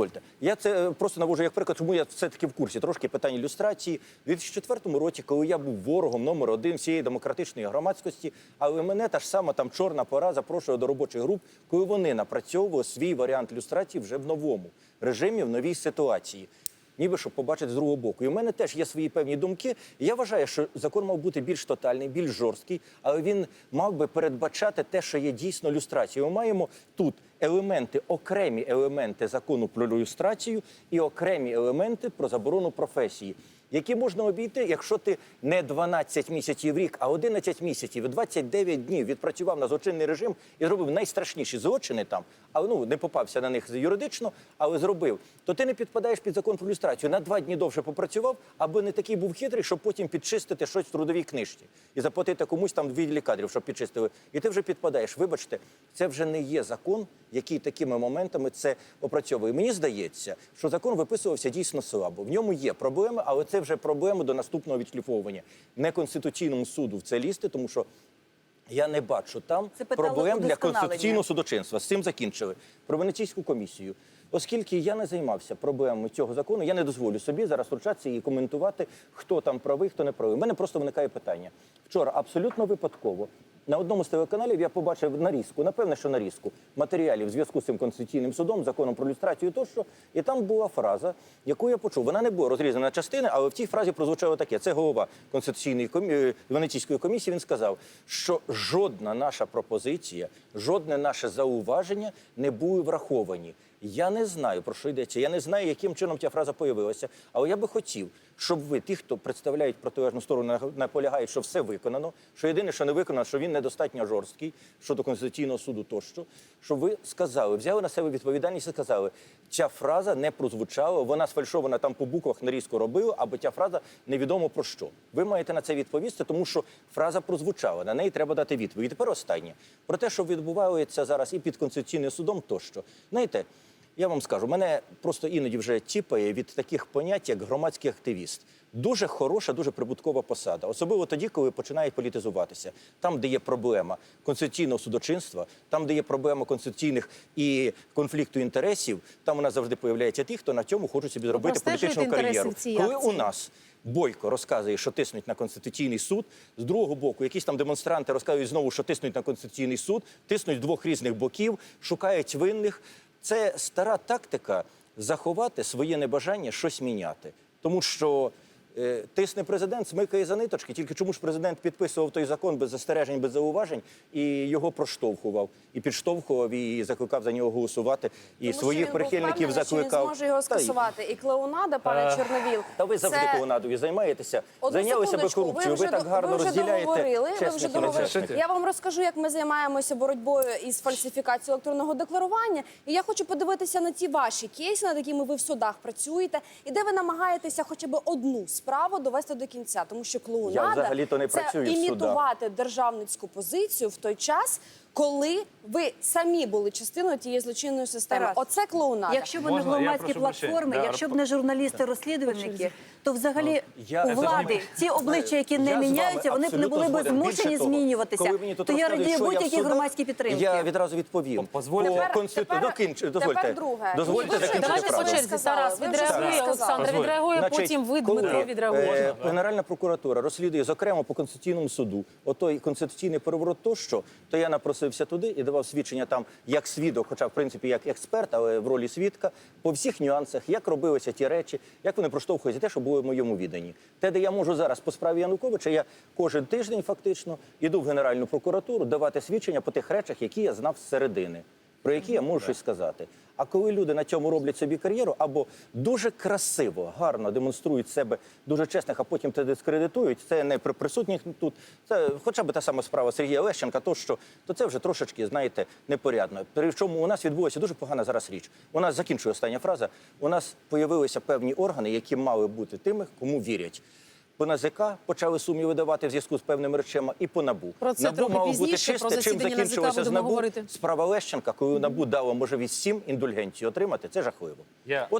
дозвольте. Я це е, просто навожу як приклад, чому я все-таки в курсі трошки питань ілюстрації. У 2004 році, коли я був ворогом номер один всієї демократичної громадськості, але мене та ж сама там чорна пора запрошує до робочих груп, коли вони напрацьовували свій варіант ілюстрації вже в новому режимі, в новій ситуації. Ніби щоб побачити з другого боку. І в мене теж є свої певні думки. І я вважаю, що закон мав бути більш тотальний, більш жорсткий, але він мав би передбачати те, що є дійсно люстрацією. Ми маємо тут елементи, окремі елементи закону про люстрацію і окремі елементи про заборону професії. Які можна обійти, якщо ти не 12 місяців рік, а 11 місяців, 29 днів відпрацював на злочинний режим і зробив найстрашніші злочини там, але ну не попався на них юридично, але зробив, то ти не підпадаєш під закон про люстрацію. На два дні довше попрацював, аби не такий був хитрий, щоб потім підчистити щось в трудовій книжці і заплатити комусь там відділі кадрів, щоб підчистили. І ти вже підпадаєш. Вибачте, це вже не є закон, який такими моментами це опрацьовує. Мені здається, що закон виписувався дійсно слабо. В ньому є проблеми, але це вже проблеми до наступного відшліфовування. Не конституційному суду в це лізти, тому що. Я не бачу там Це проблем для конституційного судочинства. З цим закінчили. Про Венеційську комісію. Оскільки я не займався проблемами цього закону, я не дозволю собі зараз втручатися і коментувати, хто там правий, хто не правий. У мене просто виникає питання. Вчора абсолютно випадково на одному з телеканалів я побачив нарізку, напевне, що нарізку матеріалів в зв'язку з цим конституційним судом, законом про люстрацію тощо. І там була фраза, яку я почув. Вона не була розрізана на частини, але в тій фразі прозвучало таке. Це голова конституційної комі... е, Венеційської комісії. Він сказав, що жодна наша пропозиція, жодне наше зауваження не були враховані. Я не знаю про що йдеться. Я не знаю, яким чином ця фраза появилася. Але я би хотів, щоб ви, ті, хто представляють протилежну сторону, наполягають, що все виконано. Що єдине, що не виконано, що він недостатньо жорсткий щодо конституційного суду, тощо, щоб ви сказали, взяли на себе відповідальність і сказали, ця фраза не прозвучала, вона сфальшована там по буквах нарізку робили, або ця фраза невідомо про що. Ви маєте на це відповісти, тому що фраза прозвучала, на неї треба дати відповідь. І тепер останнє про те, що відбувається зараз і під конституційним судом, тощо. Знаєте. Я вам скажу, мене просто іноді вже тіпає від таких понять, як громадський активіст. Дуже хороша, дуже прибуткова посада, особливо тоді, коли починають політизуватися. Там, де є проблема конституційного судочинства, там, де є проблема конституційних і конфлікту інтересів, там у нас завжди появляються ті, хто на цьому хочуть собі зробити політичну кар'єру. Коли у нас Бойко розказує, що тиснуть на конституційний суд. З другого боку, якісь там демонстранти розказують знову, що тиснуть на конституційний суд, тиснуть з двох різних боків, шукають винних. Це стара тактика заховати своє небажання щось міняти, тому що. Е, Тисне президент, смикає за ниточки. Тільки чому ж президент підписував той закон без застережень, без зауважень і його проштовхував, і підштовхував, і закликав за нього голосувати, і Тому що своїх він був прихильників впевнений, що закликав. Він зможе його скасувати. І клоунада, пане Чорновіл. та ви завжди це... клоунадою займаєтеся. Одну Зайнялися би корупцією. Ви, вже так гарно ви вже розділяєте договорили, ви вже договорили. Я вам розкажу, як ми займаємося боротьбою із фальсифікацією електронного декларування. І я хочу подивитися на ті ваші кейси, над якими ви в судах працюєте, і де ви намагаєтеся хоча б одну справу довести до кінця, тому що клоунада це імітувати державницьку позицію в той час. Коли ви самі були частиною тієї злочинної системи, Тарас, оце клоунада. Якщо б не Можна? Я громадські прошу прощення. платформи, Да, якщо б не журналісти-розслідувальники, то взагалі я- у це влади зрозуміло. ці обличчя, які не Я з вами міняються, вони б не абсолютно були б згоден. Більше змушені того, змінюватися. коли мені тут То я розказують, радію що в будь-які судах, громадські підтримки. Я відразу відповім. Позвольте. Тепер- конститу... тепер- Докінч... Дозвольте. тепер друге. Дозвольте Ні, ви закінчити Давайте по черзі. Тарас Ви вже відреагує, сказали. Олександр Дозвольте. відреагує, Значить, потім ви, коли, Дмитро, відреагуєте. е, Генеральна прокуратура розслідує, зокрема по конституційному суду, отой конституційний переворот тощо, то я напросився туди і давав свідчення там як свідок, хоча в принципі як експерт, але в ролі свідка, по всіх нюансах, як робилися ті речі, як вони проштовхуються те, що було в моєму віданні. Те, де я можу зараз по справі Януковича, я кожен тиждень фактично іду в Генеральну прокуратуру давати свідчення по тих речах, які я знав зсередини. Про які я можу щось сказати. А коли люди на цьому роблять собі кар'єру, або дуже красиво, гарно демонструють себе дуже чесних, а потім те дискредитують, це не при присутніх тут. Це хоча б та сама справа Сергія Лещенка, то що то це вже трошечки, знаєте, непорядно. Причому у нас відбулася дуже погана зараз річ. У нас закінчує остання фраза. У нас появилися певні органи, які мали бути тими, кому вірять. По НАЗК почали сумніви давати в зв'язку з певними речами, і по НАБУ. Про це НАБУ мало бути чисте, чим закінчилося з НАБУ. говорити. Справа Лещенка, коли НАБУ дало можливість сім індульгенцію отримати, це жахливо. Yeah. От